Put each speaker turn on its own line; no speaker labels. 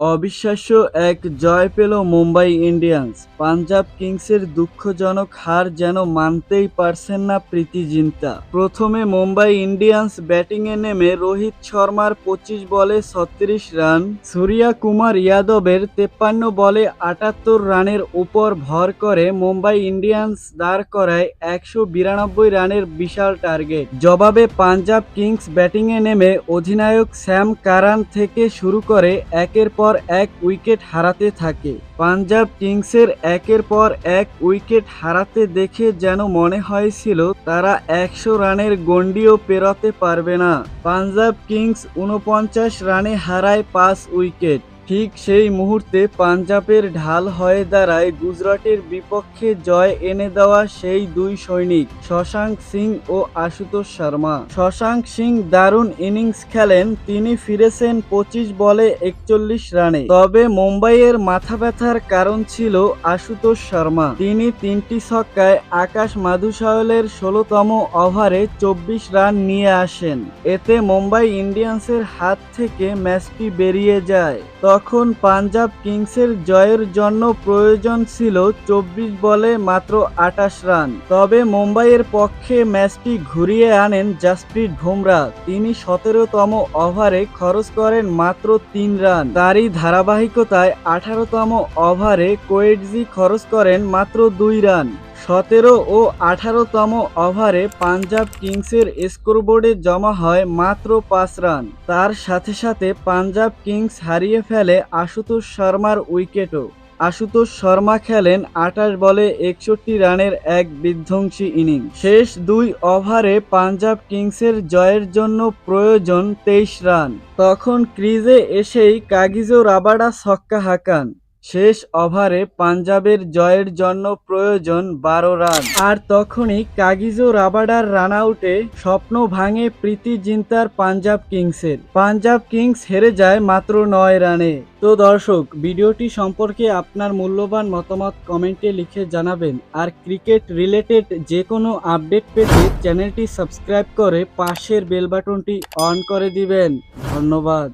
অবিশ্বাস্য এক জয় পেল মুম্বাই ইন্ডিয়ান্স। পাঞ্জাব কিংসের দুঃখজনক হার যেন মানতেই পারছেন না প্রীতি জিন্তা। প্রথমে মুম্বাই ইন্ডিয়ান্স ব্যাটিংয়ে নেমে রোহিত শর্মার পঁচিশ বলে ছত্রিশ রান, সূর্যা কুমার ইয়াদবের তেপ্পান্ন বলে আটাত্তর রানের উপর ভর করে মুম্বাই ইন্ডিয়ান্স দাঁড় করায় একশো বিরানব্বই রানের বিশাল টার্গেট। জবাবে পাঞ্জাব কিংস ব্যাটিংয়ে নেমে অধিনায়ক স্যাম কারান থেকে শুরু করে একের পর এক উইকেট হারাতে থাকে। পাঞ্জাব কিংসের একের পর এক উইকেট হারাতে দেখে যেন মনে হয়েছিল তারা একশো রানের গণ্ডিও পেরোতে পারবে না। পাঞ্জাব কিংস উনপঞ্চাশ রানে হারায় পাঁচ উইকেট। ঠিক সেই মুহূর্তে পাঞ্জাবের ঢাল হয়ে দাঁড়ায় গুজরাটের বিপক্ষে জয় এনে দেওয়া সেই দুই সৈনিক, শশাঙ্ক সিং ও আশুতোষ শর্মা। শশাঙ্ক সিং দারুণ ইনিংস খেলেন, তিনি ফিরেছেন পঁচিশ বলে একচল্লিশ রানে। তবে মুম্বাইয়ের মাথা ব্যথার কারণ ছিল আশুতোষ শর্মা। তিনি তিনটি ছক্কায় আকাশ মাধুসায়লের ষোলোতম ওভারে চব্বিশ রান নিয়ে আসেন। এতে মুম্বাই ইন্ডিয়ান্সের হাত থেকে ম্যাচটি বেরিয়ে যায়। তখন পাঞ্জাব কিংসের জয়ের জন্য প্রয়োজন ছিল চব্বিশ বলে মাত্র আটাশ রান। তবে মুম্বাইয়ের পক্ষে ম্যাচটি ঘুরিয়ে আনেন জাসপ্রীত বুমরা। তিনি সতেরোতম ওভারে খরচ করেন মাত্র তিন রান। তারই ধারাবাহিকতায় আঠারোতম ওভারে কোয়েটজি খরচ করেন মাত্র দুই রান। সতেরো ও আঠারোতম ওভারে পাঞ্জাব কিংসের স্কোরবোর্ডে জমা হয় মাত্র পাঁচ রান। তার সাথে সাথে পাঞ্জাব কিংস হারিয়ে ফেলে আশুতোষ শর্মার উইকেটও। আশুতোষ শর্মা খেলেন আঠাশ বলে একষট্টি রানের এক বিধ্বংসী ইনিংস। শেষ দুই ওভারে পাঞ্জাব কিংসের জয়ের জন্য প্রয়োজন তেইশ রান। তখন ক্রিজে এসেই কাগিজো রাবাডা ছক্কা হাঁকান। শেষ ওভারে পাঞ্জাবের জয়ের জন্য প্রয়োজন বারো রান। আর তখনই কাগিজো রাবাডার রান আউটে স্বপ্ন ভাঙে প্রীতি জিন্তার পাঞ্জাব কিংসের। পাঞ্জাব কিংস হেরে যায় মাত্র নয় রানে। তো দর্শক, ভিডিওটি সম্পর্কে আপনার মূল্যবান মতামত কমেন্টে লিখে জানাবেন। আর ক্রিকেট রিলেটেড যে কোনো আপডেট পেতে চ্যানেলটি সাবস্ক্রাইব করে পাশের বেল বাটনটি অন করে দিবেন। ধন্যবাদ।